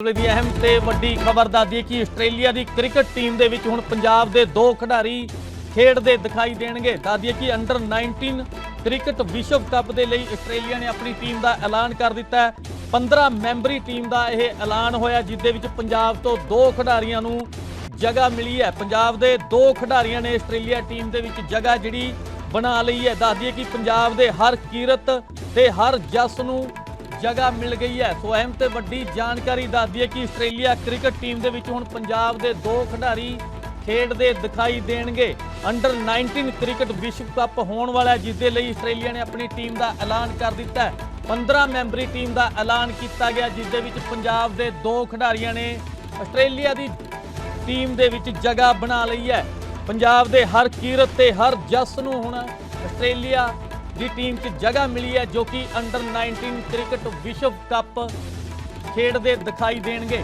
ਵੇਲੇ ਦੀ ਅਹਿਮ ਤੇ ਵੱਡੀ ਖਬਰ ਦੱਸਦੀ ਹੈ ਕਿ ਆਸਟ੍ਰੇਲੀਆ ਦੀ ਕ੍ਰਿਕਟ ਟੀਮ ਦੇ ਵਿੱਚ ਹੁਣ ਪੰਜਾਬ ਦੇ ਦੋ ਖਿਡਾਰੀ ਖੇਡਦੇ ਦਿਖਾਈ ਦੇਣਗੇ। ਦੱਸਦੀ ਹੈ ਕਿ ਅੰਡਰ 19 ਕ੍ਰਿਕਟ ਵਿਸ਼ਵ ਕੱਪ ਦੇ ਲਈ ਆਸਟ੍ਰੇਲੀਆ ਨੇ ਆਪਣੀ ਟੀਮ ਦਾ ਐਲਾਨ ਕਰ ਦਿੱਤਾ ਹੈ। 15 ਮੈਂਬਰੀ ਟੀਮ ਦਾ ਇਹ ਐਲਾਨ ਹੋਇਆ, ਜਿਸ ਦੇ ਵਿੱਚ ਪੰਜਾਬ ਤੋਂ ਦੋ ਖਿਡਾਰੀਆਂ ਨੂੰ ਜਗ੍ਹਾ ਮਿਲੀ ਹੈ। ਪੰਜਾਬ ਦੇ ਦੋ ਖਿਡਾਰੀਆਂ ਨੇ ਆਸਟ੍ਰੇਲੀਆ ਟੀਮ ਦੇ ਵਿੱਚ ਜਗ੍ਹਾ ਜਿਹੜੀ ਬਣਾ ਲਈ ਹੈ। ਦੱਸਦੀ ਹੈ ਕਿ ਪੰਜਾਬ ਦੇ ਹਰ ਕੀਰਤ ਤੇ ਹਰ ਜਸ ਨੂੰ ਜਗ੍ਹਾ ਮਿਲ ਗਈ ਹੈ। ਸੋ ਅਹਿਮ ਤੇ ਵੱਡੀ ਜਾਣਕਾਰੀ ਦੱਸਦੀ ਹੈ ਕਿ ਆਸਟ੍ਰੇਲੀਆ ਕ੍ਰਿਕਟ ਟੀਮ ਦੇ ਵਿੱਚ ਹੁਣ ਪੰਜਾਬ ਦੇ ਦੋ ਖਿਡਾਰੀ ਖੇਡਦੇ ਦਿਖਾਈ ਦੇਣਗੇ। ਅੰਡਰ 19 ਕ੍ਰਿਕਟ ਵਿਸ਼ਵ ਕੱਪ ਹੋਣ ਵਾਲਾ ਹੈ ਜਿਸ ਦੇ ਲਈ ਆਸਟ੍ਰੇਲੀਆ ਨੇ ਆਪਣੀ ਟੀਮ ਦਾ ਐਲਾਨ ਕਰ ਦਿੱਤਾ ਹੈ। 15 ਮੈਂਬਰੀ ਟੀਮ ਦਾ ਐਲਾਨ ਕੀਤਾ ਗਿਆ ਜਿਸ ਦੇ ਵਿੱਚ ਪੰਜਾਬ ਦੇ ਦੋ ਖਿਡਾਰੀਆਂ ਨੇ ਆਸਟ੍ਰੇਲੀਆ ਦੀ ਟੀਮ ਦੇ ਵਿੱਚ ਜਗ੍ਹਾ ਬਣਾ ਲਈ ਹੈ। ਪੰਜਾਬ ਦੇ ਹਰ ਕੀਰਤ ਤੇ ਹਰ ਜਸ ਨੂੰ ਹੁਣ ਆਸਟ੍ਰੇਲੀਆ ਦੀ ਟੀਮ 'ਚ ਜਗ੍ਹਾ ਮਿਲੀ ਹੈ ਜੋ ਕਿ ਅੰਡਰ 19 ਕ੍ਰਿਕਟ ਵਿਸ਼ਵ ਕੱਪ ਖੇਡਦੇ ਦਿਖਾਈ ਦੇਣਗੇ।